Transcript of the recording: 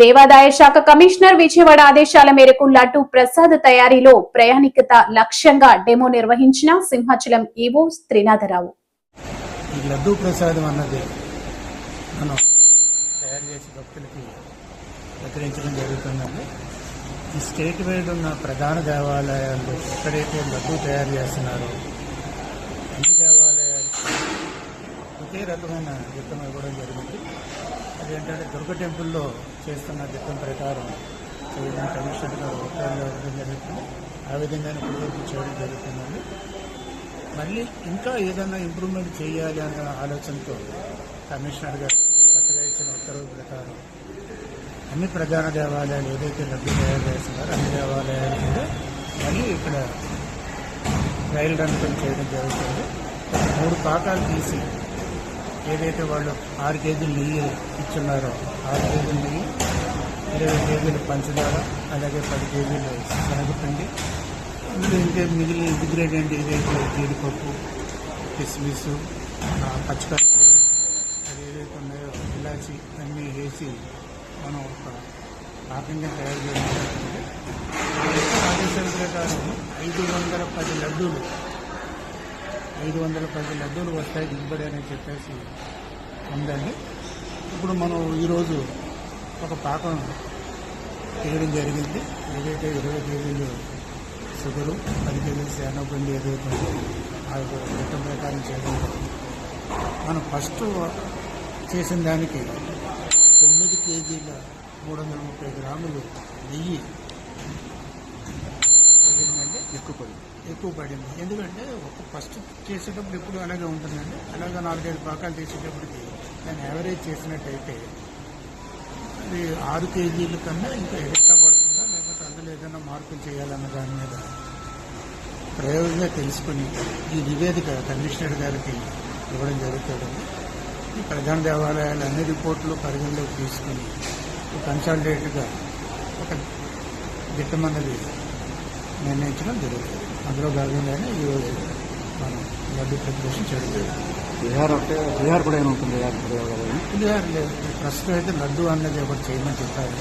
దేవాదాయ శాఖ కమిషనర్ విజయవాడ ఆదేశాల మేరకు లడ్డు ప్రసాద్ తయారీలో ప్రయాణికత లక్ష్యంగా డెమో నిర్వహించిన సింహాచలం ఈవో త్రినాథరావు. ఈ ప్రసాదం అన్నది మనం తయారు చేసి భక్తులకి వితరించడం జరుగుతుందండి. ఈ స్టేట్ వైడ్ ఉన్న ప్రధాన దేవాలయాల్లో ఎక్కడైతే లడ్డు తయారు చేస్తున్నారో అన్ని దేవాలయాలకి ఒకే రకమైన దిట్టం ఇవ్వడం జరిగింది. అది ఏంటంటే దుర్గ టెంపుల్లో చేస్తున్న దిట్టం ప్రకారం చేయడం కమిషనర్ గారు ఉత్తర్వులు ఇవ్వడం జరుగుతుంది. ఆ విధంగానే పూర్తి చేయడం జరుగుతుందండి. మళ్ళీ ఇంకా ఏదైనా ఇంప్రూవ్మెంట్ చేయాలి అన్న ఆలోచనతో కమిషనర్ గారు కొత్తగా ఇచ్చిన ఉత్తర్వుల ప్రకారం అన్ని ప్రధాన దేవాలయాలు ఏదైతే లడ్డు తయారు చేస్తున్నారో అన్ని దేవాలయాలు కూడా మళ్ళీ ఇక్కడ రైలు రన్ చేయడం జరుగుతుంది. మూడు పాకాలు తీసి ఏదైతే వాళ్ళు ఆరు కేజీలు నెయ్యి ఇచ్చున్నారో ఆరు కేజీలు నెయ్యి ఇరవై కేజీలు పంచదార అలాగే పది కేజీలు శనగపిండి ఇందులో ఇంకే మిగిలిన ఇంటిగ్రేడియంట్ ఏదైతే జీడిపప్పు కిస్మిస్ ఆ, అది ఏదైతే ఉన్నాయో ఇలాచి అన్నీ వేసి మనం ఒక పాకంగా తయారు చేయడం జరుగుతుంది ఆదేశాల ప్రకారం ఐదు వందల పది లడ్డూలు ఐదు వందల పది లడ్డూలు వస్తాయి దిగుబడి అని చెప్పేసి ఉందండి. ఇప్పుడు మనం ఈరోజు ఒక పాకం తీయడం జరిగింది. ఏదైతే ఇరవై కేజీలు షుగరు పది కేజీలు శానపిండి ఏదైతే ఆ యొక్క చట్టం ప్రకారం చేయడం మనం ఫస్ట్ చేసిన దానికి తొమ్మిది కేజీల మూడు వందల ముప్పై గ్రాములు నెయ్యి ఎక్కువ పడింది. ఎక్కువ పడింది. ఎందుకంటే ఒక ఫస్ట్ చేసేటప్పుడు ఎప్పుడు అలాగే ఉంటుందండి. అలాగే నాలుగైదు పాకాలు చేసేటప్పటికి దాన్ని యావరేజ్ చేసినట్టయితే అది ఆరు కేజీల కన్నా ఇంకా ఎక్స్ట్రా పడుతుందా? లేకపోతే అందులో ఏదైనా మార్పులు చేయాలన్న దాని మీద ప్రయోగంగా తెలుసుకుని ఈ నివేదిక కమిషనర్ గారికి ఇవ్వడం జరుగుతుంది ఈ ప్రధాన దేవాలయాల అన్ని రిపోర్టులు పరిగణలోకి తీసుకుని కన్సల్టేట్గా ఒక దిట్టమన్నది నిర్ణయించడం జరుగుతుంది. అందులో భాగంగానే ఈరోజు మనం లడ్డు ప్రిపరేషన్ చేయడం జరుగుతుంది. బీహార్ అంటే బీహార్ కూడా ఏమి ఉంటుంది? బీహార్ ప్రయోగాలు లేదు. ప్రస్తుతం అయితే లడ్డు అన్నది ఒకటి చేయమని చెప్పారు.